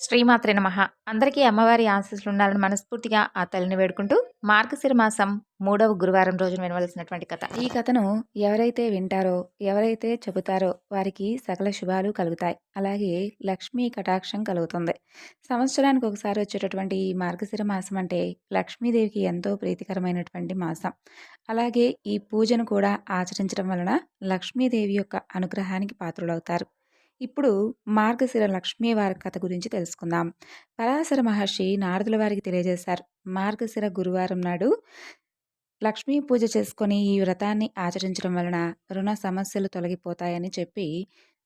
శ్రీమాత్రే నమ. అందరికీ అమ్మవారి ఆశీస్సులు ఉండాలని మనస్ఫూర్తిగా ఆ తల్లిని వేడుకుంటూ మార్గశిర మాసం మూడవ గురువారం రోజున వినవలసినటువంటి కథ. ఈ కథను ఎవరైతే వింటారో ఎవరైతే చెబుతారో వారికి సకల శుభాలు కలుగుతాయి. అలాగే లక్ష్మీ కటాక్షం కలుగుతుంది. సంవత్సరానికి ఒకసారి వచ్చేటటువంటి ఈ మార్గశిర మాసం అంటే లక్ష్మీదేవికి ఎంతో ప్రీతికరమైనటువంటి మాసం. అలాగే ఈ పూజను కూడా ఆచరించడం వలన లక్ష్మీదేవి యొక్క అనుగ్రహానికి పాత్రులవుతారు. ఇప్పుడు మార్గశిర లక్ష్మీ వారి కథ గురించి తెలుసుకుందాం. పరాశర మహర్షి నారదుల వారికి తెలియజేశారు. మార్గశిర గురువారం నాడు లక్ష్మీ పూజ చేసుకొని ఈ వ్రతాన్ని ఆచరించడం వలన రుణ సమస్యలు తొలగిపోతాయని చెప్పి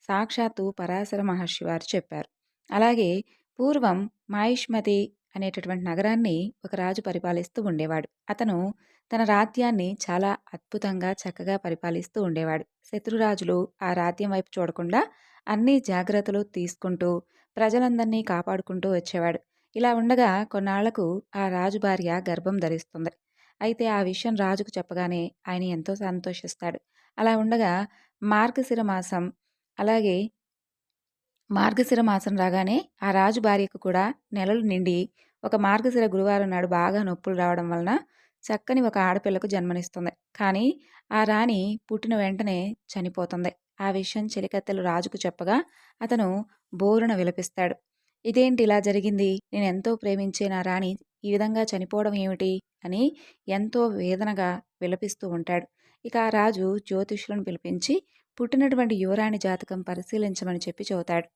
సాక్షాత్తు పరాశర మహర్షి వారు చెప్పారు. అలాగే పూర్వం మాయిష్మతి అనేటటువంటి నగరాన్ని ఒక రాజు పరిపాలిస్తూ ఉండేవాడు. అతను తన రాజ్యాన్ని చాలా అద్భుతంగా చక్కగా పరిపాలిస్తూ ఉండేవాడు. శత్రురాజులు ఆ రాజ్యం వైపు చూడకుండా అన్ని జాగ్రత్తలు తీసుకుంటూ ప్రజలందరినీ కాపాడుకుంటూ వచ్చేవాడు. ఇలా ఉండగా కొన్నాళ్ళకు ఆ రాజు భార్య గర్భం ధరిస్తుంది. అయితే ఆ విషయం రాజుకు చెప్పగానే ఆయన ఎంతో సంతోషిస్తాడు. అలా ఉండగా మార్గశిర మాసం అలాగే మార్గశిర మాసం రాగానే ఆ రాజు భార్యకు కూడా నెలలు నిండి ఒక మార్గశిర గురువారం నాడు బాగా నొప్పులు రావడం వలన చక్కని ఒక ఆడపిల్లకు జన్మనిస్తుంది. కానీ ఆ రాణి పుట్టిన వెంటనే చనిపోతుంది. ఆ విషయం చెలికత్తెలు రాజుకు చెప్పగా అతను బోరున విలపిస్తాడు. ఇదేంటి ఇలా జరిగింది? నేను ఎంతో ప్రేమించే నా రాణి? ఈ విధంగా చనిపోవడం ఏమిటి? అని ఎంతో వేదనగా విలపిస్తూ ఉంటాడు. ఇక ఆ రాజు జ్యోతిష్యులను పిలిపించి పుట్టినటువంటి యువరాణి జాతకం పరిశీలించమని చెప్పి చెబుతాడు.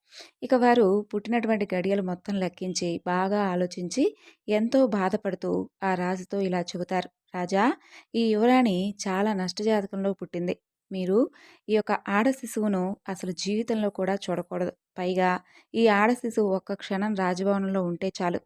ఇక వారు పుట్టినటువంటి గడియలు మొత్తం లెక్కించి బాగా ఆలోచించి ఎంతో బాధపడుతూ ఆ రాజుతో ఇలా చెబుతారు. రాజా ఈ యువరాణి చాలా నష్టజాతకంలో పుట్టింది. మీరు ఈ యొక్క ఆడ శిశువును అసలు జీవితంలో కూడా చూడకూడదు. పైగా ఈ ఆడ శిశువు ఒక్క క్షణం రాజభవనంలో ఉంటే చాలు.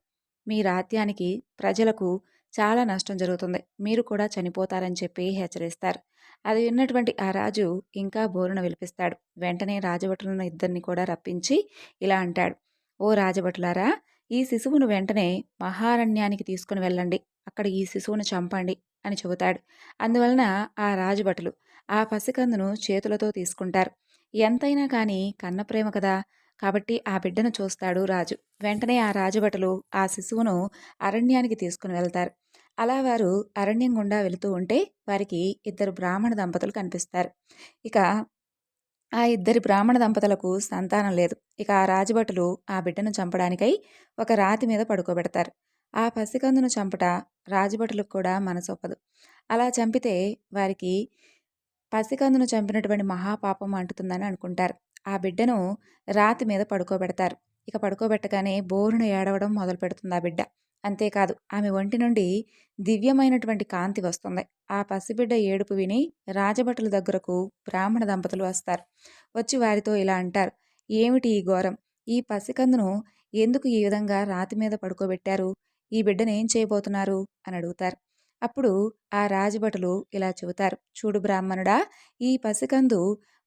మీ రాజ్యానికి ప్రజలకు చాలా నష్టం జరుగుతుంది. మీరు కూడా చనిపోతారని చెప్పి హెచ్చరిస్తారు. అది విన్నటువంటి ఆ రాజు ఇంకా బోరున విలిపిస్తాడు. వెంటనే రాజభటులను ఇద్దరిని కూడా రప్పించి ఇలా అంటాడు. ఓ రాజభటులారా ఈ శిశువును వెంటనే మహారణ్యానికి తీసుకుని వెళ్ళండి. అక్కడ ఈ శిశువును చంపండి అని చెబుతాడు. అందువలన ఆ రాజభటులు ఆ పసికందును చేతులతో తీసుకుంటారు. ఎంతైనా కానీ కన్నప్రేమ కదా! కాబట్టి ఆ బిడ్డను చూస్తాడు రాజు. వెంటనే ఆ రాజభటులు ఆ శిశువును అరణ్యానికి తీసుకుని వెళ్తారు. అలా వారు అరణ్యం గుండా వెళుతూ ఉంటే వారికి ఇద్దరు బ్రాహ్మణ దంపతులు కనిపిస్తారు. ఇక ఆ ఇద్దరి బ్రాహ్మణ దంపతులకు సంతానం లేదు. ఇక ఆ రాజభటులు ఆ బిడ్డను చంపడానికై ఒక రాతి మీద పడుకోబెడతారు. ఆ పసికందును చంపట రాజభటులకు కూడా మనసొప్పదు. అలా చంపితే వారికి పసికందును చంపినటువంటి మహాపాపం అంటుతుందని అనుకుంటారు. ఆ బిడ్డను రాతి మీద పడుకోబెడతారు. ఇక పడుకోబెట్టగానే బోరును ఏడవడం మొదలు పెడుతుంది ఆ బిడ్డ. అంతేకాదు ఆమె ఒంటి నుండి దివ్యమైనటువంటి కాంతి వస్తుంది. ఆ పసిబిడ్డ ఏడుపు విని రాజభటుల దగ్గరకు బ్రాహ్మణ దంపతులు వస్తారు. వచ్చి వారితో ఇలా అంటారు ఏమిటి ఈ ఘోరం? ఈ పసికందును ఎందుకు ఈ విధంగా రాతి మీద పడుకోబెట్టారు? ఈ బిడ్డను ఏం చేయబోతున్నారు? అని అడుగుతారు. అప్పుడు ఆ రాజభటులు ఇలా చెబుతారు చూడు బ్రాహ్మణుడా ఈ పసికందు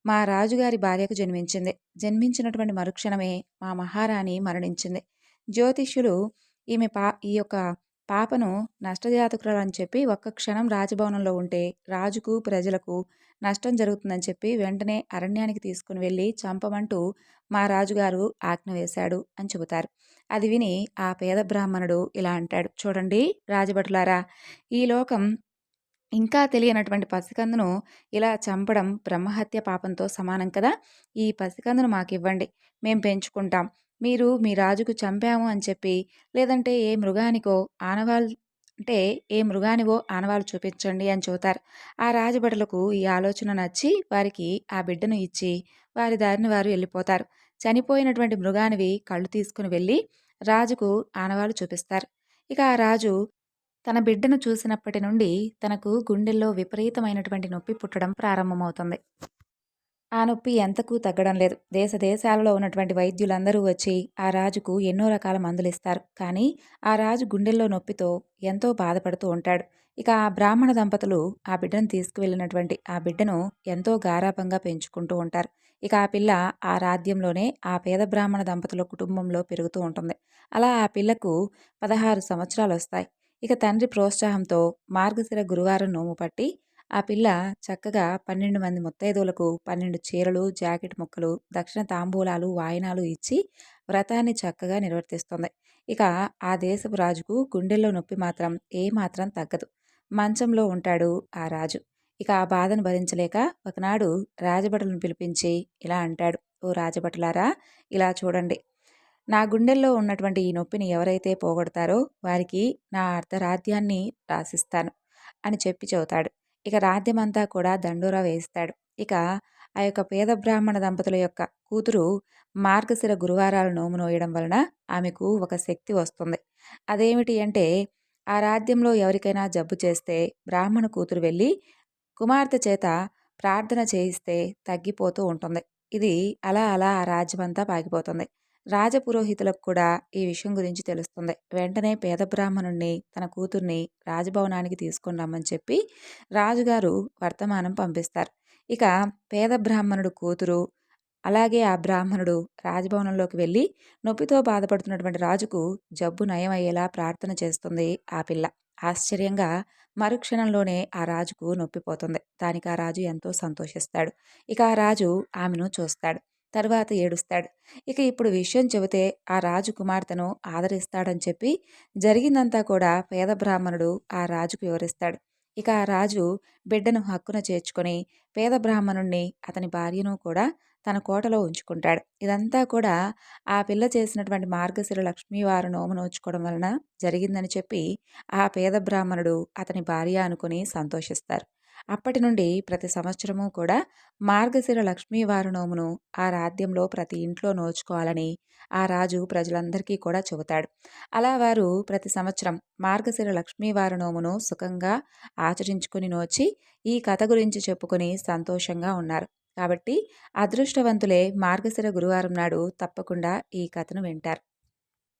మా రాజుగారి భార్యకు జన్మించింది. జన్మించినటువంటి మరుక్షణమే మా మహారాణి మరణించింది. జ్యోతిష్యులు ఈమె పా ఈ యొక్క పాపను నష్టజాతకురాలని చెప్పి ఒక్క క్షణం రాజభవనంలో ఉంటే రాజుకు ప్రజలకు నష్టం జరుగుతుందని చెప్పి వెంటనే అరణ్యానికి తీసుకుని వెళ్ళి చంపమంటూ మా రాజుగారు ఆజ్ఞ వేశాడు అని చెబుతారు. అది విని ఆ పేద బ్రాహ్మణుడు ఇలా అంటాడు. చూడండి రాజభటులారా ఈ లోకం ఇంకా తెలియనటువంటి పసికందును ఇలా చంపడం బ్రహ్మహత్య పాపంతో సమానం కదా? ఈ పసికందును మాకు ఇవ్వండి మేం పెంచుకుంటాం. మీరు మీ రాజుకు చంపాము అని చెప్పి లేదంటే ఏ మృగానికో ఆనవాళ్ళు అంటే ఏ మృగానివో ఆనవాళ్ళు చూపించండి అని చూతారు. ఆ రాజభటులకు ఈ ఆలోచన నచ్చి వారికి ఆ బిడ్డను ఇచ్చి వారి దారిని వారు వెళ్ళిపోతారు. చనిపోయినటువంటి మృగానివి కళ్ళు తీసుకుని వెళ్ళి రాజుకు ఆనవాలు చూపిస్తారు. ఇక ఆ రాజు తన బిడ్డను చూసినప్పటి నుండి తనకు గుండెల్లో విపరీతమైనటువంటి నొప్పి పుట్టడం ప్రారంభమవుతుంది. ఆ నొప్పి ఎంతకు తగ్గడం లేదు. దేశ దేశాలలో ఉన్నటువంటి వైద్యులందరూ వచ్చి ఆ రాజుకు ఎన్నో రకాల మందులు ఇస్తారు. కానీ ఆ రాజు గుండెల్లో నొప్పితో ఎంతో బాధపడుతూ ఉంటాడు. ఇక ఆ బ్రాహ్మణ దంపతులు ఆ బిడ్డను తీసుకువెళ్ళినటువంటి ఆ బిడ్డను ఎంతో గారాపంగా పెంచుకుంటూ ఉంటారు. ఇక ఆ పిల్ల ఆ రాజ్యంలోనే ఆ పేద బ్రాహ్మణ దంపతుల కుటుంబంలో పెరుగుతూ ఉంటుంది. అలా ఆ పిల్లకు పదహారు సంవత్సరాలు వస్తాయి. ఇక తండ్రి ప్రోత్సాహంతో మార్గశిర గురువారం నోము పట్టి ఆ పిల్ల చక్కగా పన్నెండు మంది ముత్తైదువులకు పన్నెండు చీరలు జాకెట్ ముక్కలు దక్షిణ తాంబూలాలు వాయినాలు ఇచ్చి వ్రతాన్ని చక్కగా నిర్వర్తిస్తుంది. ఇక ఆ దేశపు రాజుకు గుండెల్లో నొప్పి మాత్రం ఏమాత్రం తగ్గదు. మంచంలో ఉంటాడు ఆ రాజు. ఇక ఆ బాధను భరించలేక ఒకనాడు రాజభటులను పిలిపించి ఇలా అంటాడు ఓ రాజభటులారా ఇలా చూడండి. నా గుండెల్లో ఉన్నటువంటి ఈ నొప్పిని ఎవరైతే పోగొడతారో వారికి నా అర్ధరాధ్యాన్ని రాసిస్తాను అని చెప్పి చెబుతాడు. ఇక రాజ్యమంతా కూడా దండోరా వేయిస్తాడు ఇక ఆ యొక్క పేద బ్రాహ్మణ దంపతుల యొక్క కూతురు మార్గశిర గురువారాలు నోము నోయడం వలన ఆమెకు ఒక శక్తి వస్తుంది. అదేమిటి అంటే ఆ రాజ్యంలో ఎవరికైనా జబ్బు చేస్తే బ్రాహ్మణ కూతురు వెళ్ళి కుమార్తె చేత ప్రార్థన చేయిస్తే తగ్గిపోతూ ఉంటుంది. ఇది అలా అలా ఆ రాజ్యమంతా పాకిపోతుంది రాజపురోహితులకు కూడా ఈ విషయం గురించి తెలుస్తుంది. వెంటనే పేద బ్రాహ్మణుణ్ణి తన కూతుర్ని రాజభవనానికి తీసుకుని రమ్మని చెప్పి రాజుగారు వర్తమానం పంపిస్తారు. ఇక పేద బ్రాహ్మణుడు కూతురు అలాగే ఆ బ్రాహ్మణుడు రాజభవనంలోకి వెళ్ళి నొప్పితో బాధపడుతున్నటువంటి రాజుకు జబ్బు నయం అయ్యేలా ప్రార్థన చేస్తుంది ఆ పిల్ల. ఆశ్చర్యంగా మరుక్షణంలోనే ఆ రాజుకు నొప్పిపోతుంది. దానికి ఆ రాజు ఎంతో సంతోషిస్తాడు. ఇక ఆ రాజు ఆమెను చూస్తాడు. తరువాత ఏడుస్తాడు. ఇక ఇప్పుడు విషయం చెబితే ఆ రాజు కుమార్తెను ఆదరిస్తాడని చెప్పి జరిగిందంతా కూడా పేద బ్రాహ్మణుడు ఆ రాజుకు వివరిస్తాడు. ఇక ఆ రాజు బిడ్డను హక్కున చేర్చుకొని పేద బ్రాహ్మణుణ్ణి అతని భార్యను కూడా తన కోటలో ఉంచుకుంటాడు. ఇదంతా కూడా ఆ పిల్ల చేసినటువంటి మార్గశిర లక్ష్మీవారు నోము నోచుకోవడం వలన జరిగిందని చెప్పి ఆ పేద బ్రాహ్మణుడు అతని భార్య అనుకుని సంతోషిస్తారు. అప్పటి నుండి ప్రతి సంవత్సరము కూడా మార్గశిర లక్ష్మీవారు నోమును ఆ రాధ్యంలో ప్రతి ఇంట్లో నోచుకోవాలని ఆ రాజు ప్రజలందరికీ కూడా చెబుతాడు. అలా వారు ప్రతి సంవత్సరం మార్గశిర లక్ష్మీవారు నోమును సుఖంగా ఆచరించుకుని నోచి ఈ కథ గురించి చెప్పుకొని సంతోషంగా ఉన్నారు. కాబట్టి అదృష్టవంతులే మార్గశిర గురువారం నాడు తప్పకుండా ఈ కథను వింటారు.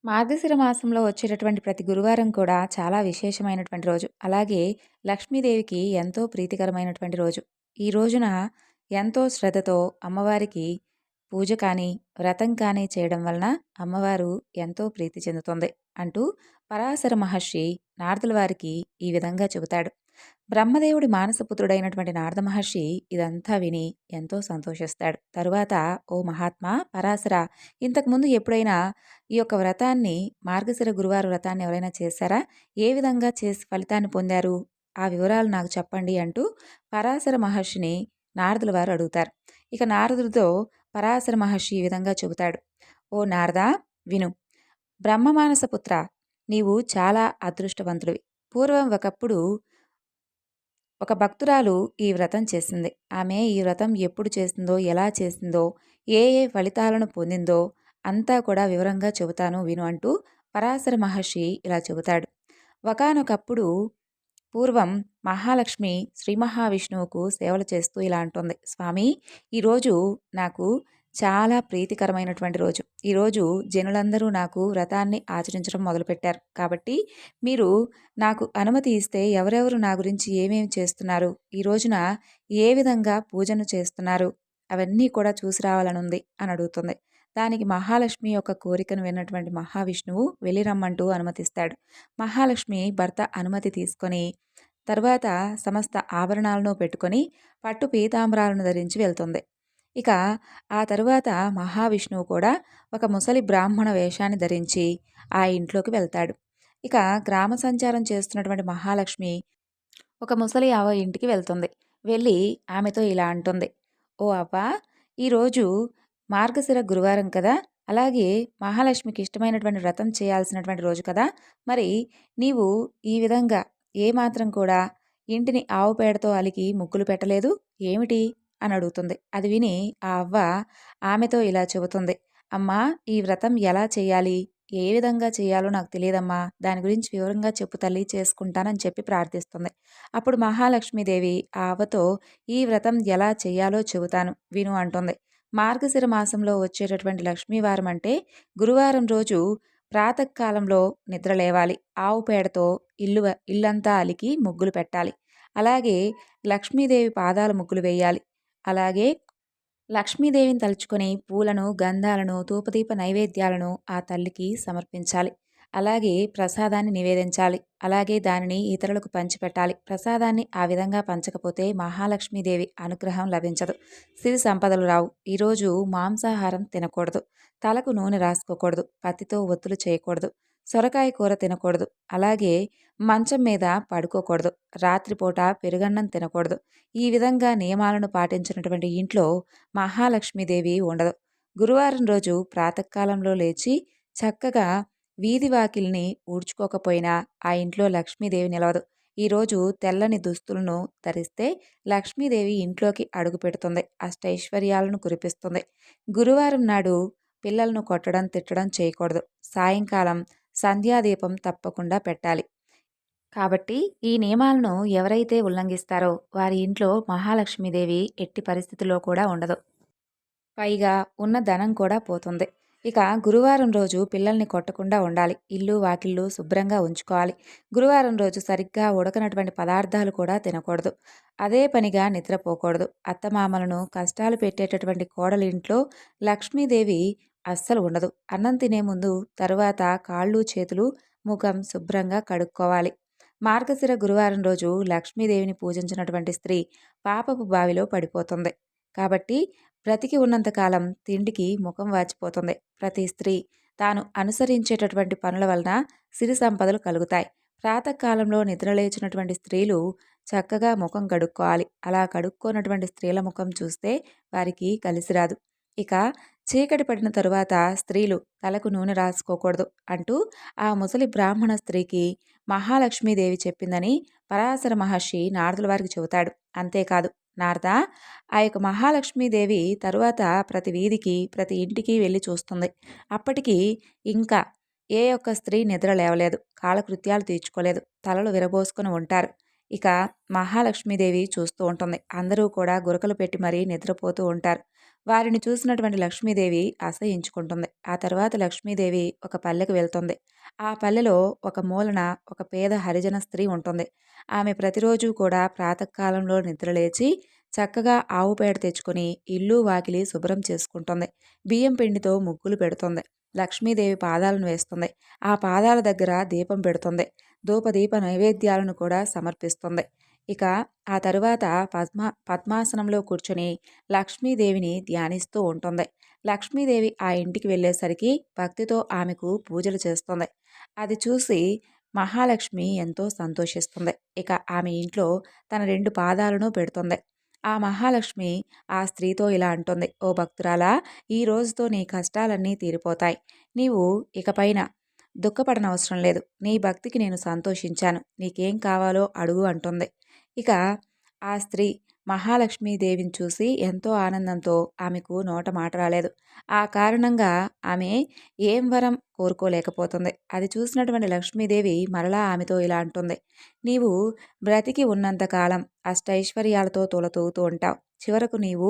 మార్గశిర మాసంలో వచ్చేటటువంటి ప్రతి గురువారం కూడా చాలా విశేషమైనటువంటి రోజు. అలాగే లక్ష్మీదేవికి ఎంతో ప్రీతికరమైనటువంటి రోజు. ఈ రోజున ఎంతో శ్రద్ధతో అమ్మవారికి పూజ కానీ వ్రతం కానీ చేయడం వలన అమ్మవారు ఎంతో ప్రీతి చెందుతుంది అంటూ పరాశర మహర్షి నారదుల వారికి ఈ విధంగా చెబుతాడు. బ్రహ్మదేవుడి మానసపుత్రుడైనటువంటి నారద మహర్షి ఇదంతా విని ఎంతో సంతోషిస్తాడు. తరువాత ఓ మహాత్మా పరాశర ఇంతకుముందు ఎప్పుడైనా ఈ యొక్క వ్రతాన్ని మార్గశిర గురువారు వ్రతాన్ని ఎవరైనా చేశారా? ఏ విధంగా చేసి ఫలితాన్ని పొందారు? ఆ వివరాలు నాకు చెప్పండి అంటూ పరాశర మహర్షిని నారదుల వారు అడుగుతారు. ఇక నారదుడితో పరాశర మహర్షి ఈ విధంగా చెబుతాడు. ఓ నారద విను. బ్రహ్మమానసపుత్ర నీవు చాలా అదృష్టవంతుడివి. పూర్వం ఒకప్పుడు ఒక భక్తురాలు ఈ వ్రతం చేసింది. ఆమె ఈ వ్రతం ఎప్పుడు చేసిందో ఎలా చేసిందో ఏ ఏ ఫలితాలను పొందిందో అంతా కూడా వివరంగా చెబుతాను విను అంటూ పరాశర మహర్షి ఇలా చెబుతాడు. ఒకనొకప్పుడు పూర్వం మహాలక్ష్మి శ్రీ మహావిష్ణువుకు సేవలు చేస్తూ ఇలా అంటుంది. స్వామి ఈరోజు నాకు చాలా ప్రీతికరమైనటువంటి రోజు. ఈరోజు జనులందరూ నాకు వ్రతాన్ని ఆచరించడం మొదలుపెట్టారు. కాబట్టి మీరు నాకు అనుమతి ఇస్తే ఎవరెవరు నా గురించి ఏమేమి చేస్తున్నారు? ఈ రోజున ఏ విధంగా పూజను చేస్తున్నారు? అవన్నీ కూడా చూసి రావాలనుంది అని అడుగుతుంది. దానికి మహాలక్ష్మి యొక్క కోరికను విన్నటువంటి మహావిష్ణువు వెళ్ళిరమ్మంటూ అనుమతిస్తాడు. మహాలక్ష్మి భర్త అనుమతి తీసుకొని తర్వాత సమస్త ఆభరణాలను పెట్టుకొని పట్టు పీతాంబరాలను ధరించి వెళ్తుంది. ఇక ఆ తరువాత మహావిష్ణువు కూడా ఒక ముసలి బ్రాహ్మణ వేషాన్ని ధరించి ఆ ఇంట్లోకి వెళ్తాడు. ఇక గ్రామ సంచారం చేస్తున్నటువంటి మహాలక్ష్మి ఒక ముసలి ఆవ ఇంటికి వెళ్తుంది. వెళ్ళి ఆమెతో ఇలా అంటుంది. ఓ అవ్వ ఈరోజు మార్గశిర గురువారం కదా? అలాగే మహాలక్ష్మికి ఇష్టమైనటువంటి వ్రతం చేయాల్సినటువంటి రోజు కదా? మరి నీవు ఈ విధంగా ఏమాత్రం కూడా ఇంటిని ఆవు పేడతో అలికి ముగ్గులు పెట్టలేదు? ఏమిటి? అని అడుగుతుంది అది విని ఆ అవ్వ ఆమెతో ఇలా చెబుతుంది. అమ్మా ఈ వ్రతం ఎలా చేయాలి? ఏ విధంగా చేయాలో నాకు తెలియదమ్మా. దాని గురించి వివరంగా చెప్పు తల్లి చేసుకుంటానని చెప్పి ప్రార్థిస్తుంది. అప్పుడు మహాలక్ష్మీదేవి ఆ అవ్వతో ఈ వ్రతం ఎలా చేయాలో చెబుతాను విను అంటుంది. మార్గశిర మాసంలో వచ్చేటటువంటి లక్ష్మీవారం అంటే గురువారం రోజు ప్రాతకాలంలో నిద్ర లేవాలి. ఆవు పేడతో ఇల్లు ఇల్లంతా అలికి ముగ్గులు పెట్టాలి. అలాగే లక్ష్మీదేవి పాదాల ముగ్గులు వేయాలి. అలాగే లక్ష్మీదేవిని తలుచుకొని పూలను గంధాలను తూపదీప నైవేద్యాలను ఆ తల్లికి సమర్పించాలి. అలాగే ప్రసాదాన్ని నివేదించాలి. అలాగే దానిని ఇతరులకు పంచిపెట్టాలి. ప్రసాదాన్ని ఆ విధంగా పంచకపోతే మహాలక్ష్మీదేవి అనుగ్రహం లభించదు. సిరి సంపదలు రావు. ఈరోజు మాంసాహారం తినకూడదు. తలకు నూనె రాసుకోకూడదు. పత్తితో ఒత్తులు చేయకూడదు. సొరకాయ కూర తినకూడదు. అలాగే మంచం మీద పడుకోకూడదు. రాత్రిపూట పెరుగన్నం తినకూడదు. ఈ విధంగా నియమాలను పాటించినటువంటి ఇంట్లో మహాలక్ష్మీదేవి ఉండదు. గురువారం రోజు ప్రాతకాలంలో లేచి చక్కగా వీధి వాకిల్ని ఊడ్చుకోకపోయినా ఆ ఇంట్లో లక్ష్మీదేవి నిలవదు. ఈరోజు తెల్లని దుస్తులను ధరిస్తే లక్ష్మీదేవి ఇంట్లోకి అడుగు పెడుతుంది. అష్టైశ్వర్యాలను కురిపిస్తుంది. గురువారం నాడు పిల్లలను కొట్టడం తిట్టడం చేయకూడదు. సాయంకాలం సంధ్యాదీపం తప్పకుండా పెట్టాలి. కాబట్టి ఈ నియమాలను ఎవరైతే ఉల్లంఘిస్తారో వారి ఇంట్లో మహాలక్ష్మీదేవి ఎట్టి పరిస్థితుల్లో కూడా ఉండదు. పైగా ఉన్న ధనం కూడా పోతుంది. ఇక గురువారం రోజు పిల్లల్ని కొట్టకుండా ఉండాలి. ఇల్లు వాకిళ్ళు శుభ్రంగా ఉంచుకోవాలి. గురువారం రోజు సరిగ్గా ఉడకనటువంటి పదార్థాలు కూడా తినకూడదు. అదే పనిగా నిద్రపోకూడదు. అత్తమామలను కష్టాలు పెట్టేటటువంటి కోడలి ఇంట్లో లక్ష్మీదేవి అస్సలు ఉండదు. అన్నం తినే ముందు తరువాత కాళ్ళు చేతులు ముఖం శుభ్రంగా కడుక్కోవాలి. మార్గశిర గురువారం రోజు లక్ష్మీదేవిని పూజించినటువంటి స్త్రీ పాపపు బావిలో పడిపోతుంది. కాబట్టి బ్రతికి ఉన్నంతకాలం తిండికి ముఖం వాచిపోతుంది. ప్రతి స్త్రీ తాను అనుసరించేటటువంటి పనుల వలన సిరి సంపదలు కలుగుతాయి. ప్రాతకాలంలో నిద్రలేచినటువంటి స్త్రీలు చక్కగా ముఖం కడుక్కోవాలి. అలా కడుక్కోనటువంటి స్త్రీల ముఖం చూస్తే వారికి కలిసిరాదు ఇక చీకటి పడిన తరువాత స్త్రీలు తలకు నూనె రాసుకోకూడదు అంటూ ఆ ముసలి బ్రాహ్మణ స్త్రీకి మహాలక్ష్మీదేవి చెప్పిందని పరాశర మహర్షి నారదుల వారికి చెబుతాడు. అంతేకాదు నారద ఆ యొక్క మహాలక్ష్మీదేవి తరువాత ప్రతి వీధికి ప్రతి ఇంటికి వెళ్ళి చూస్తుంది. అప్పటికి ఇంకా ఏ ఒక్క స్త్రీ నిద్ర లేవలేదు కాలకృత్యాలు తీర్చుకోలేదు తలలు విరబోసుకుని ఉంటారు. ఇక మహాలక్ష్మీదేవి చూస్తూ ఉంటుంది. అందరూ కూడా గురకలు పెట్టి మరీ నిద్రపోతూ ఉంటారు. వారిని చూసినటువంటి లక్ష్మీదేవి అసహించుకుంటుంది ఆ తర్వాత లక్ష్మీదేవి ఒక పల్లెకు వెళ్తుంది. ఆ పల్లెలో ఒక మూలన ఒక పేద హరిజన స్త్రీ ఉంటుంది. ఆమె ప్రతిరోజు కూడా ప్రాతకాలంలో నిద్రలేచి చక్కగా ఆవు పేడ తెచ్చుకొని ఇల్లు వాకిలి శుభ్రం చేసుకుంటుంది. బియ్యం పిండితో ముగ్గులు పెడుతుంది. లక్ష్మీదేవి పాదాలను వేస్తుంది. ఆ పాదాల దగ్గర దీపం పెడుతుంది. ధూపదీప నైవేద్యాలను కూడా సమర్పిస్తుంది. ఇక ఆ తరువాత పద్మ పద్మాసనంలో కూర్చొని లక్ష్మీదేవిని ధ్యానిస్తూ ఉంటుంది. లక్ష్మీదేవి ఆ ఇంటికి వెళ్ళేసరికి భక్తితో ఆమెకు పూజలు చేస్తుంది. అది చూసి మహాలక్ష్మి ఎంతో సంతోషిస్తుంది. ఇక ఆమె ఇంట్లో తన రెండు పాదాలను పెడుతుంది. ఆ మహాలక్ష్మి ఆ స్త్రీతో ఇలా అంటుంది. ఓ భక్తురాలా ఈ రోజుతో నీ కష్టాలన్నీ తీరిపోతాయి. నీవు ఇకపైన దుఃఖపడనవసరం లేదు. నీ భక్తికి నేను సంతోషించాను. నీకేం కావాలో అడుగు అంటుంది. ఇక ఆ స్త్రీ మహాలక్ష్మీదేవిని చూసి ఎంతో ఆనందంతో ఆమెకు నోట మాట రాలేదు. ఆ కారణంగా ఆమె ఏం వరం కోరుకోలేకపోతుంది. అది చూసినటువంటి లక్ష్మీదేవి మరలా ఆమెతో ఇలా అంటుంది. నీవు బ్రతికి ఉన్నంతకాలం అష్టైశ్వర్యాలతో తొలతూగుతూ ఉంటావు. చివరకు నీవు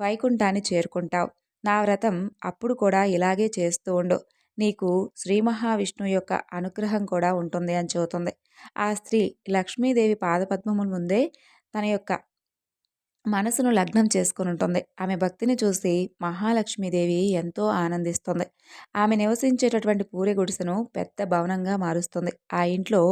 వైకుంఠాన్ని చేరుకుంటావు. నా వ్రతం అప్పుడు కూడా ఇలాగే చేస్తూ ఉండు. నీకు శ్రీ మహావిష్ణువు యొక్క అనుగ్రహం కూడా ఉంటుంది అని చెబుతుంది. ఆ స్త్రీ లక్ష్మీదేవి పాదపద్మముల ముందే తన యొక్క మనసును లగ్నం చేసుకుని ఉంటుంది ఆమె భక్తిని చూసి మహాలక్ష్మీదేవి ఎంతో ఆనందిస్తుంది. ఆమె నివసించేటటువంటి పూరి గుడిసెను పెద్ద భవనంగా మారుస్తుంది. ఆ ఇంట్లో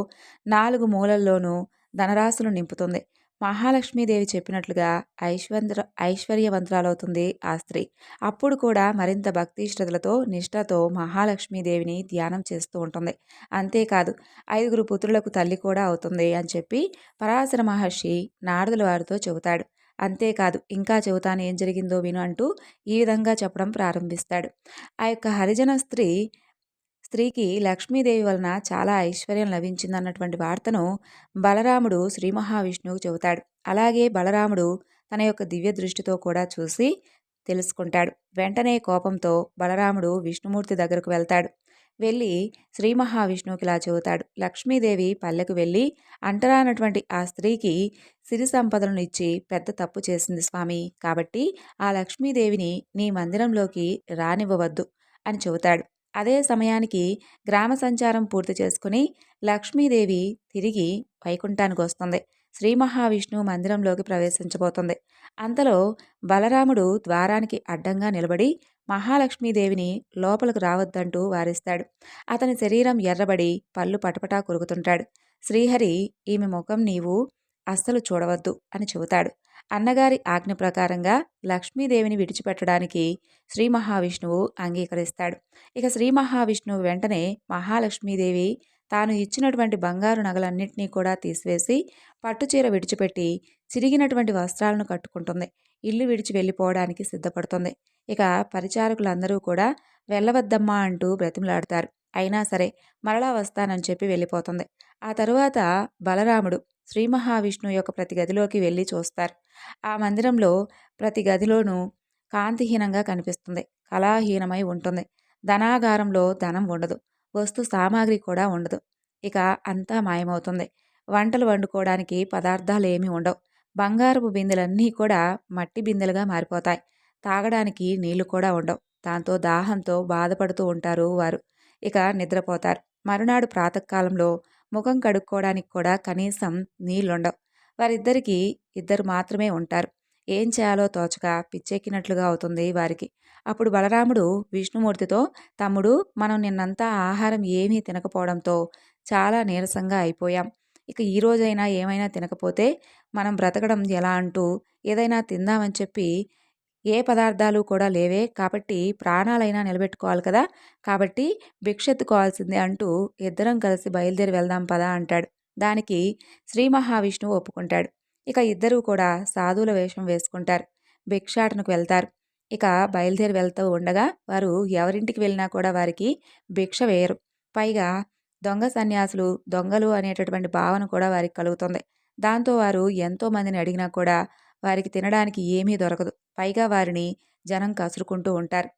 నాలుగు మూలల్లోనూ ధనరాశులు నింపుతుంది. మహాలక్ష్మీదేవి చెప్పినట్లుగా ఐశ్వర్య ఐశ్వర్యవంతురాలవుతుంది ఆ స్త్రీ. అప్పుడు కూడా మరింత భక్తి శ్రద్ధలతో నిష్ఠతో మహాలక్ష్మీదేవిని ధ్యానం చేస్తూ ఉంటుంది. అంతేకాదు ఐదుగురు పుత్రులకు తల్లి కూడా అవుతుంది అని చెప్పి పరాశర మహర్షి నారదుల వారితో చెబుతాడు. అంతేకాదు ఇంకా చెబుతాను ఏం జరిగిందో విను అంటూ ఈ విధంగా చెప్పడం ప్రారంభిస్తాడు. ఆ యొక్క హరిజన స్త్రీ స్త్రీకి లక్ష్మీదేవి వలన చాలా ఐశ్వర్యం లభించిందన్నటువంటి వార్తను బలరాముడు శ్రీ మహావిష్ణువుకు చెబుతాడు. అలాగే బలరాముడు తన యొక్క దివ్య దృష్టితో కూడా చూసి తెలుసుకుంటాడు. వెంటనే కోపంతో బలరాముడు విష్ణుమూర్తి దగ్గరకు వెళ్తాడు. వెళ్ళి శ్రీ మహావిష్ణువుకి ఇలా చెబుతాడు. లక్ష్మీదేవి పల్లెకు వెళ్ళి అంటరానటువంటి ఆ స్త్రీకి సిరి సంపదలను ఇచ్చి పెద్ద తప్పు చేసింది స్వామి. కాబట్టి ఆ లక్ష్మీదేవిని నీ మందిరంలోకి రానివ్వవద్దు అని చెబుతాడు. అదే సమయానికి గ్రామ సంచారం పూర్తి చేసుకుని లక్ష్మీదేవి తిరిగి వైకుంఠానికి వస్తుంది. శ్రీ మహావిష్ణువు మందిరంలోకి ప్రవేశించబోతుంది. అంతలో బలరాముడు ద్వారానికి అడ్డంగా నిలబడి మహాలక్ష్మీదేవిని లోపలకు రావద్దంటూ వారిస్తాడు. అతని శరీరం ఎర్రబడి పళ్ళు పటపటా కొరుకుతుంటాడు. శ్రీహరి ఈమె ముఖం నీవు అస్సలు చూడవద్దు అని చెబుతాడు. అన్నగారి ఆజ్ఞ ప్రకారంగా లక్ష్మీదేవిని విడిచిపెట్టడానికి శ్రీ మహావిష్ణువు అంగీకరిస్తాడు. ఇక శ్రీ మహావిష్ణువు వెంటనే మహాలక్ష్మీదేవి తాను ఇచ్చినటువంటి బంగారు నగలన్నింటినీ కూడా తీసివేసి పట్టుచీర విడిచిపెట్టి చిరిగినటువంటి వస్త్రాలను కట్టుకుంటుంది. ఇల్లు విడిచి వెళ్ళిపోవడానికి సిద్ధపడుతుంది. ఇక పరిచారకులందరూ కూడా వెళ్ళవద్దమ్మా అంటూ బ్రతిమలాడతారు. అయినా సరే మరలా వస్తానని చెప్పి వెళ్ళిపోతుంది. ఆ తరువాత బలరాముడు శ్రీ మహావిష్ణువు యొక్క ప్రతి గదిలోకి వెళ్ళి చూస్తారు. ఆ మందిరంలో ప్రతి గదిలోనూ కాంతిహీనంగా కనిపిస్తుంది. కళాహీనమై ఉంటుంది. ధనాగారంలో ధనం ఉండదు. వస్తు సామాగ్రి కూడా ఉండదు. ఇక అంతా మాయమవుతుంది. వంటలు వండుకోవడానికి పదార్థాలు ఏమీ ఉండవు. బంగారపు బిందెలన్నీ కూడా మట్టి బిందెలుగా మారిపోతాయి. తాగడానికి నీళ్ళు కూడా ఉండవు. దాంతో దాహంతో బాధపడుతూ ఉంటారు వారు. ఇక నిద్రపోతారు. మరునాడు ప్రాతకాలంలో ముఖం కడుక్కోవడానికి కూడా కనీసం నీళ్ళుండవు వారిద్దరికీ ఇద్దరు మాత్రమే ఉంటారు. ఏం చేయాలో తోచక పిచ్చెక్కినట్లుగా అవుతుంది వారికి. అప్పుడు బలరాముడు విష్ణుమూర్తితో తమ్ముడు మనం నిన్నంతా ఆహారం ఏమీ తినకపోవడంతో చాలా నీరసంగా అయిపోయాం. ఇక ఈ రోజైనా ఏమైనా తినకపోతే మనం బ్రతకడం ఎలా అంటూ ఏదైనా తిందామని చెప్పి ఏ పదార్థాలు కూడా లేవే. కాబట్టి ప్రాణాలైనా నిలబెట్టుకోవాలి కదా. కాబట్టి భిక్షెత్తుకోవాల్సిందే అంటూ ఇద్దరం కలిసి బయలుదేరి వెళ్దాం పదా అంటాడు. దానికి శ్రీ మహావిష్ణువు ఒప్పుకుంటాడు. ఇక ఇద్దరూ కూడా సాధువుల వేషం వేసుకుంటారు. భిక్షాటనకు వెళ్తారు. ఇక బయలుదేరి వెళ్తూ ఉండగా వారు ఎవరింటికి వెళ్ళినా కూడా వారికి భిక్ష వేయరు. పైగా దొంగ సన్యాసులు దొంగలు అనేటటువంటి భావన కూడా వారికి కలుగుతుంది. దాంతో వారు ఎంతోమందిని అడిగినా కూడా వారికి తినడానికి ఏమీ దొరకదు. పైగా వారిని జనం కసురుకుంటూ ఉంటారు.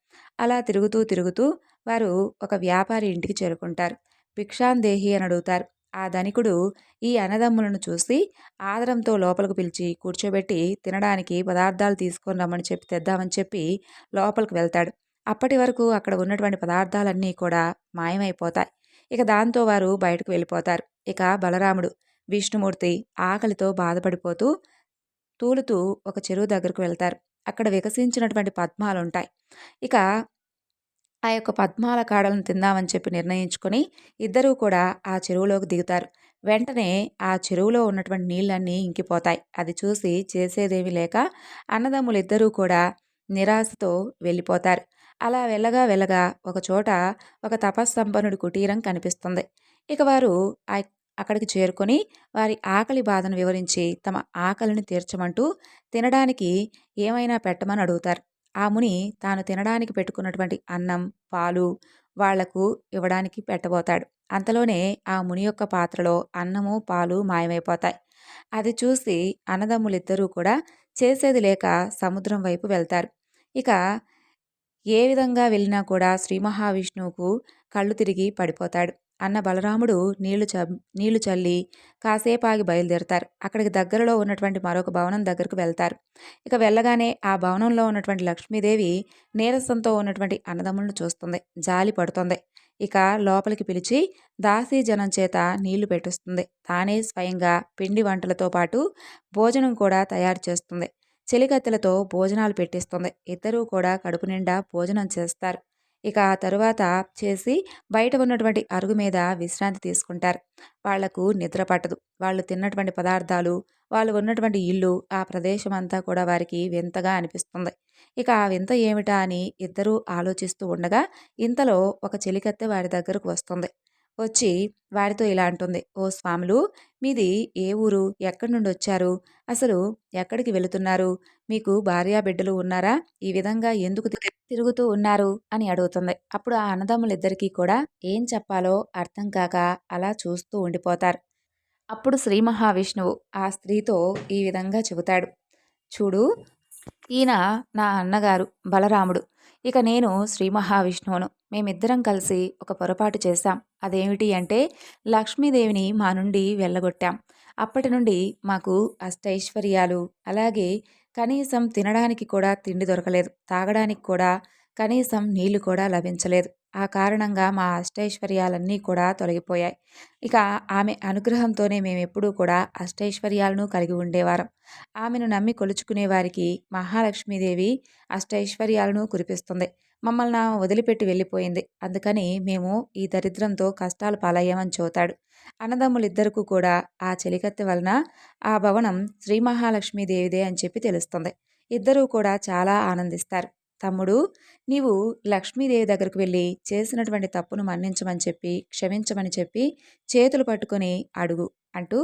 అలా తిరుగుతూ తిరుగుతూ వారు ఒక వ్యాపారి ఇంటికి చేరుకుంటారు. భిక్షాందేహి అని అడుగుతారు. ఆ ధనికుడు ఈ అన్నదమ్ములను చూసి ఆదరంతో లోపలికి పిలిచి కూర్చోబెట్టి తినడానికి పదార్థాలు తీసుకొని రమ్మని చెప్పి తెద్దామని చెప్పి లోపలికి వెళ్తాడు. అప్పటి వరకు అక్కడ ఉన్నటువంటి పదార్థాలన్నీ కూడా మాయమైపోతాయి. ఇక దాంతో వారు బయటకు వెళ్ళిపోతారు. ఇక బలరాముడు విష్ణుమూర్తి ఆకలితో బాధపడిపోతూ తూలుతూ ఒక చెరువు దగ్గరకు వెళ్తారు. అక్కడ వికసించినటువంటి పద్మాలు ఉంటాయి ఇక ఆ యొక్క పద్మాల కాడలను తిందామని చెప్పి నిర్ణయించుకొని ఇద్దరూ కూడా ఆ చెరువులోకి దిగుతారు. వెంటనే ఆ చెరువులో ఉన్నటువంటి నీళ్ళన్నీ ఇంకిపోతాయి. అది చూసి చేసేదేమీ లేక అన్నదమ్ములు ఇద్దరూ కూడా నిరాశతో వెళ్ళిపోతారు. అలా వెళ్ళగా వెళ్ళగా ఒక చోట ఒక తపస్సంపన్నుడి కుటీరం కనిపిస్తుంది. ఇక వారు ఆ అక్కడికి చేరుకొని వారి ఆకలి బాధను వివరించి తమ ఆకలిని తీర్చమంటూ తినడానికి ఏమైనా పెట్టమని అడుగుతారు. ఆ ముని తాను తినడానికి పెట్టుకున్నటువంటి అన్నం పాలు వాళ్ళకు ఇవ్వడానికి పెట్టబోతాడు. అంతలోనే ఆ ముని యొక్క పాత్రలో అన్నము పాలు మాయమైపోతాయి. అది చూసి అన్నదమ్ములిద్దరూ కూడా చేసేది లేక సముద్రం వైపు వెళ్తారు. ఇక ఏ విధంగా వెళ్ళినా కూడా శ్రీ మహావిష్ణువుకు కళ్ళు తిరిగి పడిపోతాడు. అన్న బలరాముడు నీళ్ళు చ నీళ్ళు చల్లి కాసేపు ఆగి బయలుదేరుతారు. అక్కడికి దగ్గరలో ఉన్నటువంటి మరొక భవనం దగ్గరకు వెళ్తారు. ఇక వెళ్ళగానే ఆ భవనంలో ఉన్నటువంటి లక్ష్మీదేవి నీరసంతో ఉన్నటువంటి అన్నదమ్ములను చూస్తుంది. జాలి పడుతుంది. ఇక లోపలికి పిలిచి దాసీ జనం చేత నీళ్ళు పెట్టిస్తుంది. తానే స్వయంగా పిండి వంటలతో పాటు భోజనం కూడా తయారు చేస్తుంది. చెలికత్తెలతో భోజనాలు పెట్టిస్తుంది. ఇద్దరూ కూడా కడుపు నిండా భోజనం చేస్తారు. ఇక ఆ తరువాత చేసి బయట ఉన్నటువంటి అరుగు మీద విశ్రాంతి తీసుకుంటారు. వాళ్ళకు నిద్ర పట్టదు. వాళ్ళు తిన్నటువంటి పదార్థాలు వాళ్ళు ఉన్నటువంటి ఇల్లు ఆ ప్రదేశం అంతా కూడా వారికి వింతగా అనిపిస్తుంది. ఇక ఆ వింత ఏమిటా అని ఇద్దరూ ఆలోచిస్తూ ఉండగా ఇంతలో ఒక చెలికత్తె వారి దగ్గరకు వస్తుంది. వచ్చి వారితో ఇలా అంటుంది ఓ స్వాములు మీది ఏ ఊరు? ఎక్కడి నుండి వచ్చారు? అసలు ఎక్కడికి వెళుతున్నారు? మీకు భార్యా బిడ్డలు ఉన్నారా? ఈ విధంగా ఎందుకు తిరుగుతూ ఉన్నారు? అని అడుగుతుంది. అప్పుడు ఆ అన్నదమ్ములిద్దరికీ కూడా ఏం చెప్పాలో అర్థం కాక అలా చూస్తూ ఉండిపోతారు. అప్పుడు శ్రీ మహావిష్ణువు ఆ స్త్రీతో ఈ విధంగా చెబుతాడు. చూడు ఈయన నా అన్నగారు బలరాముడు. ఇక నేను శ్రీ మహావిష్ణువును. మేమిద్దరం కలిసి ఒక పొరపాటు చేశాం. అదేమిటి అంటే లక్ష్మీదేవిని మా నుండి వెళ్ళగొట్టాం. అప్పటి నుండి మాకు అష్టైశ్వర్యాలు అలాగే కనీసం తినడానికి కూడా తిండి దొరకలేదు. తాగడానికి కూడా కనీసం నీళ్ళు కూడా లభించలేదు. ఆ కారణంగా మా అష్టైశ్వర్యాలన్నీ కూడా తొలగిపోయాయి. ఇక ఆమె అనుగ్రహంతోనే మేము ఎప్పుడూ కూడా అష్టైశ్వర్యాలను కలిగి ఉండేవారం. ఆమెను నమ్మి కొలుచుకునే వారికి మహాలక్ష్మీదేవి అష్టైశ్వర్యాలను కురిపిస్తుంది. మమ్మల్ని వదిలిపెట్టి వెళ్ళిపోయింది. అందుకని మేము ఈ దరిద్రంతో కష్టాలు పాలయ్యామని చూతాడు. అన్నదమ్ములిద్దరికూ కూడా ఆ చెలికత్తె వలన ఆ భవనం శ్రీ మహాలక్ష్మీదేవిదే అని చెప్పి తెలుస్తుంది. ఇద్దరూ కూడా చాలా ఆనందిస్తారు. తమ్ముడు నీవు లక్ష్మీదేవి దగ్గరకు వెళ్ళి చేసినటువంటి తప్పును మన్నించమని చెప్పి క్షమించమని చెప్పి చేతులు పట్టుకొని అడుగు అంటూ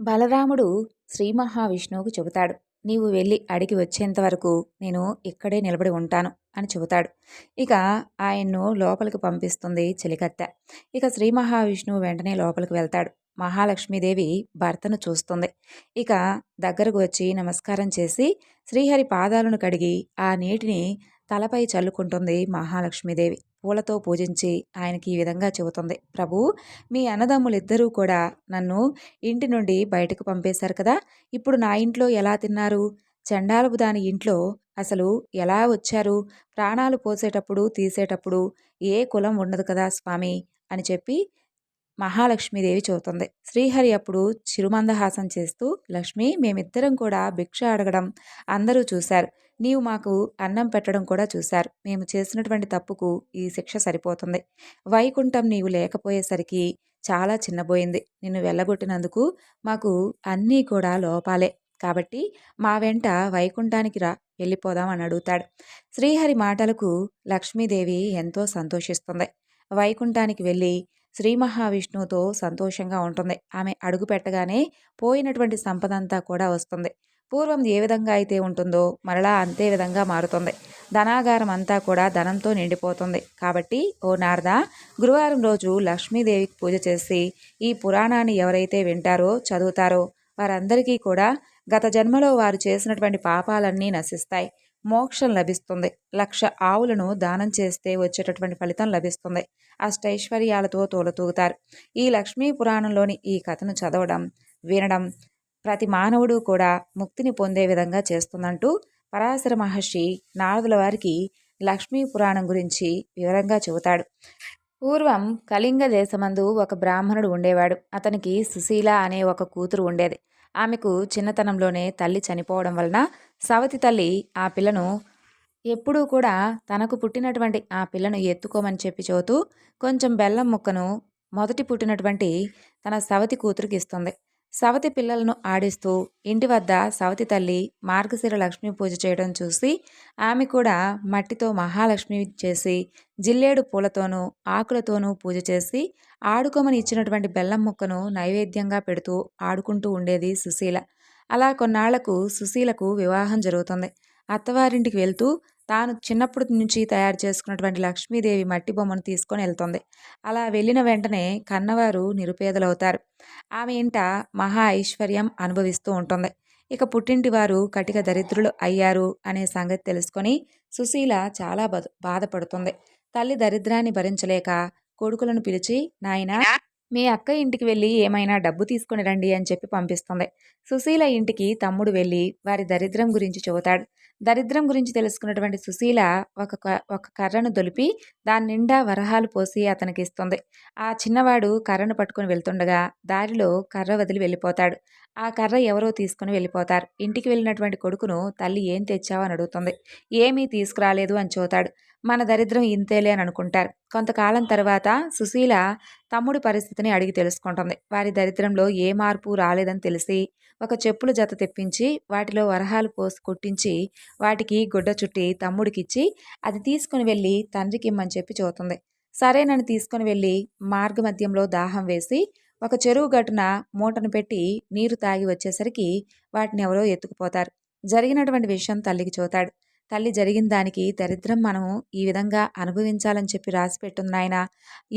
బలరాముడు శ్రీ మహావిష్ణువుకు చెబుతాడు. నీవు వెళ్ళి అడిగి వచ్చేంత వరకు నేను ఇక్కడే నిలబడి ఉంటాను అని చెబుతాడు. ఇక ఆయన్ను లోపలికి పంపిస్తుంది చెలికత్తె. ఇక శ్రీ మహావిష్ణువు వెంటనే లోపలికి వెళ్తాడు. మహాలక్ష్మీదేవి భర్తను చూస్తుంది. ఇక దగ్గరకు వచ్చి నమస్కారం చేసి శ్రీహరి పాదాలను కడిగి ఆ నీటిని తలపై చల్లుకుంటుంది మహాలక్ష్మీదేవి. పూలతో పూజించి ఆయనకి ఈ విధంగా చెబుతుంది. ప్రభు మీ అన్నదమ్ములిద్దరూ కూడా నన్ను ఇంటి నుండి బయటకు పంపేశారు కదా. ఇప్పుడు నా ఇంట్లో ఎలా తిన్నారు? చండాలపు దాని ఇంట్లో అసలు ఎలా వచ్చారు? ప్రాణాలు పోసేటప్పుడు తీసేటప్పుడు ఏ కులం ఉండదు కదా స్వామి అని చెప్పి మహాలక్ష్మీదేవి చెబుతుంది. శ్రీహరి అప్పుడు చిరుమందహాసం చేస్తూ లక్ష్మి మేమిద్దరం కూడా భిక్ష అడగడం అందరూ చూశారు. నీవు మాకు అన్నం పెట్టడం కూడా చూశారు. మేము చేసినటువంటి తప్పుకు ఈ శిక్ష సరిపోతుంది. వైకుంఠం నీవు లేకపోయేసరికి చాలా చిన్నబోయింది. నిన్ను వెళ్ళగొట్టినందుకు మాకు అన్నీ కూడా లోపాలే. కాబట్టి మా వెంట వైకుంఠానికి రా వెళ్ళిపోదాం అని అడుగుతాడు. శ్రీహరి మాటలకు లక్ష్మీదేవి ఎంతో సంతోషిస్తుంది. వైకుంఠానికి వెళ్ళి శ్రీ మహావిష్ణువుతో సంతోషంగా ఉంటుంది. ఆమె అడుగు పెట్టగానే పోయినటువంటి సంపదంతా కూడా వస్తుంది. పూర్వం ఏ విధంగా అయితే ఉంటుందో మరలా అంతే విధంగా మారుతుంది. ధనాగారం అంతా కూడా ధనంతో నిండిపోతుంది. కాబట్టి ఓ నారద గురువారం రోజు లక్ష్మీదేవికి పూజ చేసి ఈ పురాణాన్ని ఎవరైతే వింటారో చదువుతారో వారందరికీ కూడా గత జన్మలో వారు చేసినటువంటి పాపాలన్నీ నశిస్తాయి. మోక్షం లభిస్తుంది. లక్ష ఆవులను దానం చేస్తే వచ్చేటటువంటి ఫలితం లభిస్తుంది. అష్టైశ్వర్యాలతో తోలతూగుతారు ఈ లక్ష్మీ పురాణంలోని ఈ కథను చదవడం వినడం ప్రతి మానవుడు కూడా ముక్తిని పొందే విధంగా చేస్తుందంటూ పరాశర మహర్షి నారదుల వారికి లక్ష్మీ పురాణం గురించి వివరంగా చెబుతాడు. పూర్వం కళింగ దేశమందు ఒక బ్రాహ్మణుడు ఉండేవాడు. అతనికి సుశీల అనే ఒక కూతురు ఉండేది. ఆమెకు చిన్నతనంలోనే తల్లి చనిపోవడం వలన సవతి తల్లి ఆ పిల్లను ఎప్పుడూ కూడా తనకు పుట్టినటువంటి ఆ పిల్లను ఎత్తుకోమని చెప్పి చెబుతూ కొంచెం బెల్లం ముక్కను మొదటి పుట్టినటువంటి తన సవతి కూతురికి ఇస్తుంది. సవతి పిల్లలను ఆడిస్తూ ఇంటి వద్ద సవతి తల్లి మార్గశిర లక్ష్మీ పూజ చేయడం చూసి ఆమె కూడా మట్టితో మహాలక్ష్మి చేసి జిల్లేడు పూలతోనూ ఆకులతోనూ పూజ చేసి ఆడుకోమని ఇచ్చినటువంటి బెల్లం ముక్కను నైవేద్యంగా పెడుతూ ఆడుకుంటూ ఉండేది సుశీల. అలా కొన్నాళ్ళకు సుశీలకు వివాహం జరుగుతుంది. అత్తవారింటికి వెళ్తూ తాను చిన్నప్పటి నుంచి తయారు చేసుకున్నటువంటి లక్ష్మీదేవి మట్టి బొమ్మను తీసుకొని వెళ్తుంది. అలా వెళ్ళిన వెంటనే కన్నవారు నిరుపేదలవుతారు. ఆమె ఇంట మహా ఐశ్వర్యం అనుభవిస్తూ ఉంటుంది. ఇక పుట్టింటి వారు కటిక దరిద్రులు అయ్యారు అనే సంగతి తెలుసుకొని సుశీల చాలా బాధపడుతుంది. తల్లి దరిద్రాన్ని భరించలేక కొడుకులను పిలిచి నాయనా! మీ అక్క ఇంటికి వెళ్ళి ఏమైనా డబ్బు తీసుకుని రండి అని చెప్పి పంపిస్తుంది. సుశీల ఇంటికి తమ్ముడు వెళ్ళి వారి దరిద్రం గురించి చెబుతాడు. దరిద్రం గురించి తెలుసుకున్నటువంటి సుశీల ఒక ఒక కర్రను దొలిపి దాని నిండా వరహాలు పోసి అతనికి ఇస్తుంది. ఆ చిన్నవాడు కర్రను పట్టుకుని వెళ్తుండగా దారిలో కర్ర వదిలి వెళ్ళిపోతాడు. ఆ కర్ర ఎవరో తీసుకుని వెళ్ళిపోతారు. ఇంటికి వెళ్ళినటువంటి కొడుకును తల్లి ఏం తెచ్చావు? అని అడుగుతుంది. ఏమీ తీసుకురాలేదు అని చూతాడు. మన దరిద్రం ఇంతేలే అని అనుకుంటారు. కొంతకాలం తర్వాత సుశీల తమ్ముడి పరిస్థితిని అడిగి తెలుసుకుంటుంది. వారి దరిద్రంలో ఏ మార్పు రాలేదని తెలిసి ఒక చెప్పుల జత తెప్పించి వాటిలో వరహాలు పోసి కొట్టించి వాటికి గుడ్డ చుట్టి తమ్ముడికిచ్చి అది తీసుకుని వెళ్ళి తండ్రికి ఇమ్మని చెప్పి చూతుంది సరే నన్ను తీసుకుని వెళ్ళి మార్గమధ్యంలో దాహం వేసి ఒక చెరువు గట్టున మూటను పెట్టి నీరు తాగి వచ్చేసరికి వాటిని ఎవరో ఎత్తుకుపోతారు. జరిగినటువంటి విషయం తల్లికి చూతాడు. తల్లి జరిగిన దానికి దరిద్రం మనం ఈ విధంగా అనుభవించాలని చెప్పి రాసి పెట్టుంది నాయన.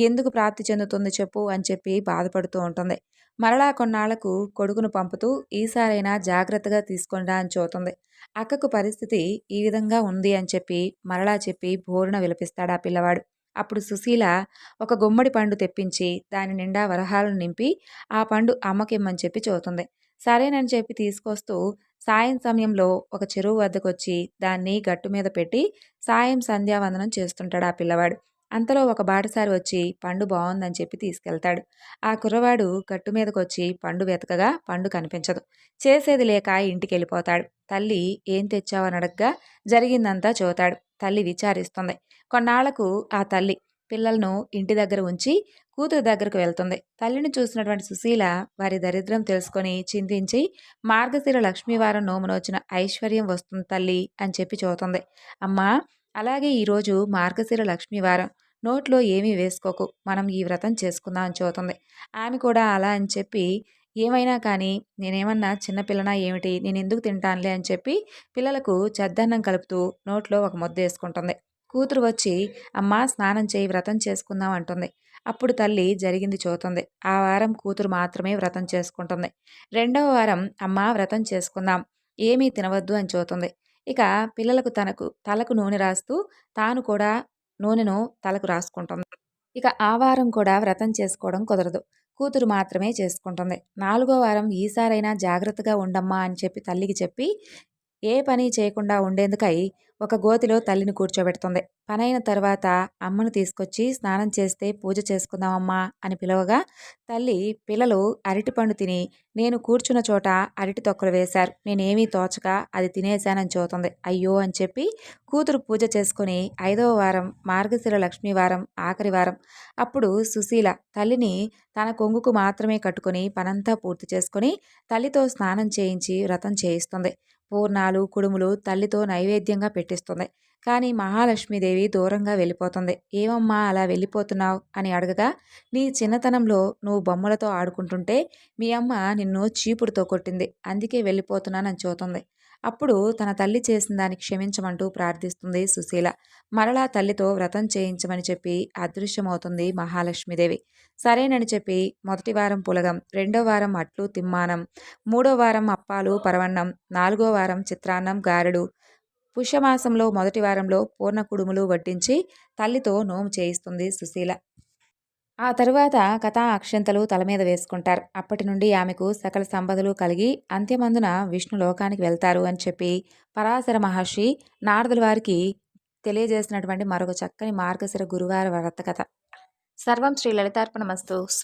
ఎందుకు ప్రాప్తి చెందుతుంది చెప్పు అని చెప్పి బాధపడుతూ ఉంటుంది. మరలా కొన్నాళ్ళకు కొడుకును పంపుతూ ఈసారైనా జాగ్రత్తగా తీసుకుండా అని చూతుంది. అక్కకు పరిస్థితి ఈ విధంగా ఉంది అని చెప్పి మరలా చెప్పి బోరున విలపిస్తాడు ఆ పిల్లవాడు. అప్పుడు సుశీల ఒక గుమ్మడి పండు తెప్పించి దాని నిండా వరహాలను నింపి ఆ పండు అమ్మకిమ్మని చెప్పి చూతుంది. సరేనని చెప్పి తీసుకొస్తూ సాయం సమయంలో ఒక చెరువు వద్దకు వచ్చి దాన్ని గట్టు మీద పెట్టి సాయం సంధ్యావందనం చేస్తుంటాడు ఆ పిల్లవాడు. అంతలో ఒక బాటసారి వచ్చి పండు బాగుందని చెప్పి తీసుకెళ్తాడు. ఆ కుర్రవాడు గట్టు మీదకొచ్చి పండు వెతకగా పండు కనిపించదు. చేసేది లేక ఇంటికి వెళ్ళిపోతాడు తల్లి ఏం తెచ్చావని అడగ్గా జరిగిందంతా చూతాడు. తల్లి విచారిస్తుంది. కొన్నాళ్ళకు ఆ తల్లి పిల్లలను ఇంటి దగ్గర ఉంచి కూతురు దగ్గరకు వెళ్తుంది. తల్లిని చూసినటువంటి సుశీల వారి దరిద్రం తెలుసుకొని చింతించి మార్గశిర లక్ష్మీవారం నోమునొచ్చిన ఐశ్వర్యం వస్తుంది తల్లి అని చెప్పి చూతుంది. అమ్మా అలాగే ఈరోజు మార్గశిర లక్ష్మీవారం నోట్లో ఏమీ వేసుకోకు. మనం ఈ వ్రతం చేసుకుందాం అని చూతుంది ఆమె కూడా అలా అని చెప్పి ఏమైనా కానీ నేనేమన్నా చిన్నపిల్లనా ఏమిటి? నేను ఎందుకు తింటానులే అని చెప్పి పిల్లలకు చెద్దన్నం కలుపుతూ నోట్లో ఒక ముద్ద వేసుకుంటుంది. కూతురు వచ్చి అమ్మ స్నానం చేయి వ్రతం చేసుకుందాం అంటుంది. అప్పుడు తల్లి జరిగింది చూతుంది ఆ వారం కూతురు మాత్రమే వ్రతం చేసుకుంటుంది. రెండవ వారం అమ్మ వ్రతం చేసుకుందాం. ఏమీ తినవద్దు అని చూతుంది ఇక పిల్లలకు తనకు తలకు నూనె రాస్తూ తాను కూడా నూనెను తలకు రాసుకుంటుంది. ఇక ఆ వారం కూడా వ్రతం చేసుకోవడం కుదరదు. కూతురు మాత్రమే చేసుకుంటుంది. నాలుగో వారం ఈసారైనా జాగ్రత్తగా ఉండమ్మా అని చెప్పి తల్లికి చెప్పి ఏ పని చేయకుండా ఉండేందుకై ఒక గోతిలో తల్లిని కూర్చోబెడుతుంది. పనైన తర్వాత అమ్మను తీసుకొచ్చి స్నానం చేస్తే పూజ చేసుకుందామమ్మా అని పిలవగా తల్లి పిల్లలు అరటిపండు తిని నేను కూర్చున్న చోట అరటి తొక్కలు వేశారు. నేనేమీ తోచక అది తినేశానని చూతుంది అయ్యో అని చెప్పి కూతురు పూజ చేసుకుని ఐదవ వారం మార్గశిర లక్ష్మీ వారం ఆఖరి వారం అప్పుడు సుశీల తల్లిని తన కొంగుకు మాత్రమే కట్టుకొని పనంతా పూర్తి చేసుకొని తల్లితో స్నానం చేయించి వ్రతం చేయిస్తుంది. పూర్ణాలు కుడుములు తల్లితో నైవేద్యంగా పెట్టిస్తుంది. కానీ మహాలక్ష్మీదేవి దూరంగా వెళ్ళిపోతుంది. ఏమమ్మా అలా వెళ్ళిపోతున్నావు? అని అడగగా నీ చిన్నతనంలో నువ్వు బొమ్మలతో ఆడుకుంటుంటే మీ అమ్మ నిన్ను చీపుడుతో కొట్టింది. అందుకే వెళ్ళిపోతున్నానని చూతుంది అప్పుడు తన తల్లి చేసిన దాన్ని క్షమించమంటూ ప్రార్థిస్తుంది సుశీల. మరలా తల్లితో వ్రతం చేయించమని చెప్పి అదృశ్యమవుతుంది మహాలక్ష్మీదేవి. సరేనని చెప్పి మొదటి వారం పులగం రెండో వారం అట్లు తిమ్మానం మూడో వారం అప్పాలు పరవన్నం నాలుగో వారం చిత్రాన్నం గారెడు. పుష్యమాసంలో మొదటి వారంలో పూర్ణ కుడుములు వడ్డించి తల్లితో నోము చేయిస్తుంది సుశీల. ఆ తరువాత కథా అక్షంతలు తల మీద వేసుకుంటారు. అప్పటి నుండి ఆమెకు సకల సంపదలు కలిగి అంత్యమందున విష్ణు లోకానికి వెళ్తారు అని చెప్పి పరాశర మహర్షి నారదుల వారికి తెలియజేసినటువంటి మరొక చక్కని మార్గశిర గురువార వ్రత కథ సర్వం శ్రీ లలితార్పణమస్తు. స్వస్తి.